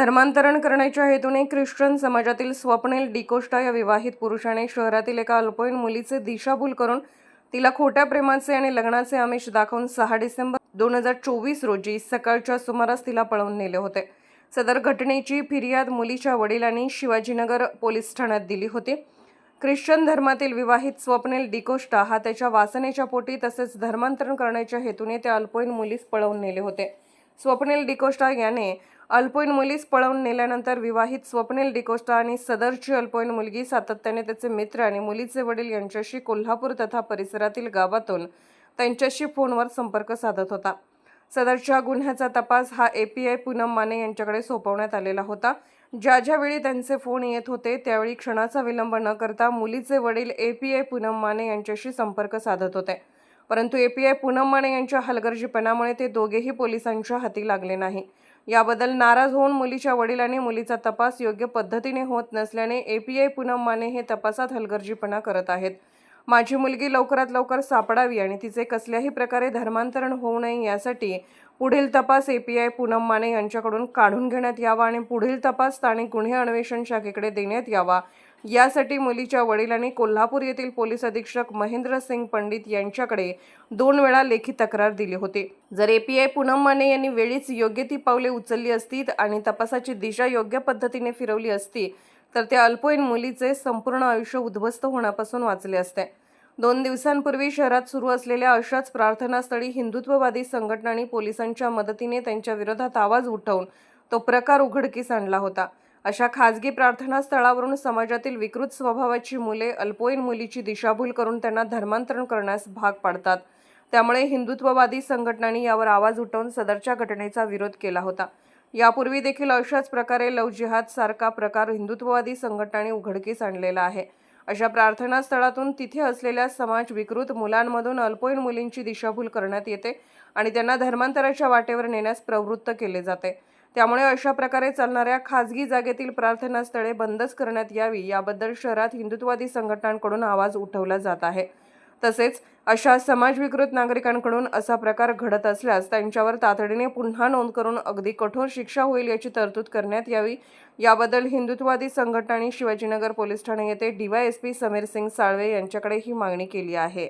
धर्मांतरण करण्याच्या हेतूने ख्रिश्चन समाजातील स्वप्नेल डिकोष्टा या विवाहित पुरुषाने शहरातील एका अल्पवयीन मुलीचे दिशाभूल करून तिला खोट्या प्रेमाचे आणि लग्नाचे आमिष दाखवून सहा डिसेंबर दोन हजार चोवीस रोजी सकाळच्या सुमारास तिला पळवून नेले होते. सदर घटनेची फिर्याद मुलीच्या वडिलांनी शिवाजीनगर पोलीस ठाण्यात दिली होती. ख्रिश्चन धर्मातील विवाहित स्वप्नेल डिकोष्टा हा त्याच्या वासनेच्या पोटी तसेच धर्मांतरण करण्याच्या हेतूने त्या अल्पवयीन मुलीस पळवून नेले होते. स्वप्नेल डिकोष्टा याने अल्पवयीन मुलीस पळवून नेल्यानंतर विवाहित स्वप्नील डिकोस्टा आणि सदरची अल्पवयीन मुलगी सातत्याने त्याचे मित्र आणि मुलीचे वडील यांच्याशी कोल्हापूर तथा परिसरातील गावातून त्यांच्याशी फोनवर संपर्क साधत होता. सदरच्या गुन्ह्याचा तपास हा A P I Poonam Mane यांच्याकडे सोपवण्यात आलेला होता. ज्या ज्यावेळी त्यांचे फोन येत होते त्यावेळी क्षणाचा विलंब न करता मुलीचे वडील A P I Poonam Mane यांच्याशी संपर्क साधत होते. परंतु A P I Poonam Mane यांच्या हलगर्जीपणामुळे ते दोघेही पोलिसांच्या हाती लागले नाही. याबद्दल नाराज होऊन मुलीच्या वडिलांनी मुलीचा तपास योग्य पद्धतीने होत नसल्याने एपीआय आय पूनम माने हे तपासात हलगर्जीपणा करत आहेत. माझी मुलगी लवकरात लवकर सापडावी आणि तिचे कसल्याही प्रकारे धर्मांतरण होऊ नये यासाठी पुढील तपास A P I Poonam Mane यांच्याकडून काढून घेण्यात यावा आणि पुढील तपास स्थानिक गुन्हे अन्वेषण शाखेकडे देण्यात यावा. यासाठी मुलीच्या वडिलांनी कोल्हापूर येथील पोलीस अधीक्षक महेंद्र सिंग पंडित यांच्याकडे दोन वेळा लेखी तक्रार दिली होती. जर A P I Poonam Mane यांनी वेळीच योग्य ती पावले उचलली असती आणि तपासाची दिशा योग्य पद्धतीने फिरवली असती तर त्या अल्पवयीन मुलीचे संपूर्ण आयुष्य उद्ध्वस्त होण्यापासून वाचले असते. दोन दिवसांपूर्वी शहरात सुरू असलेल्या अशाच प्रार्थनास्थळी हिंदुत्ववादी संघटनांनी पोलिसांच्या मदतीने त्यांच्या विरोधात आवाज उठवून तो प्रकार उघडकीस आणला होता. अशा खाजगी प्रार्थनास्थळावरून समाजातील विकृत स्वभावाची मुले अल्पवयीन मुलीची दिशाभूल करून त्यांना धर्मांतरण करण्यास भाग पाडतात. त्यामुळे हिंदुत्ववादी संघटनांनी यावर आवाज उठवून सदरच्या घटनेचा विरोध केला होता. यापूर्वी देखील अशाच प्रकारे लव जिहाद सारखा प्रकार हिंदुत्ववादी संघटनांनी उघडकीस आणलेला आहे. अशा प्रार्थनास्थळातून तिथे असलेल्या समाज विकृत मुलांमधून अल्पवयीन मुलींची दिशाभूल करण्यात येते आणि त्यांना धर्मांतराच्या वाटेवर नेण्यास प्रवृत्त केले जाते. त्यामुळे अशा प्रकारे चालणाऱ्या खाजगी जागेतील प्रार्थनास्थळे बंदच करण्यात यावी याबद्दल शहरात हिंदुत्ववादी संघटनांकडून आवाज उठवला जात आहे. तसेच अशा समाजविकृत नागरिकांकडून असा प्रकार घडत असल्यास त्यांच्यावर तातडीने पुन्हा नोंद करून अगदी कठोर शिक्षा होईल याची तरतूद करण्यात यावी. याबद्दल हिंदुत्ववादी संघटनांनी शिवाजीनगर पोलीस ठाणे येथे डीवायएसपी समीर सिंग साळवे यांच्याकडे ही मागणी केली आहे.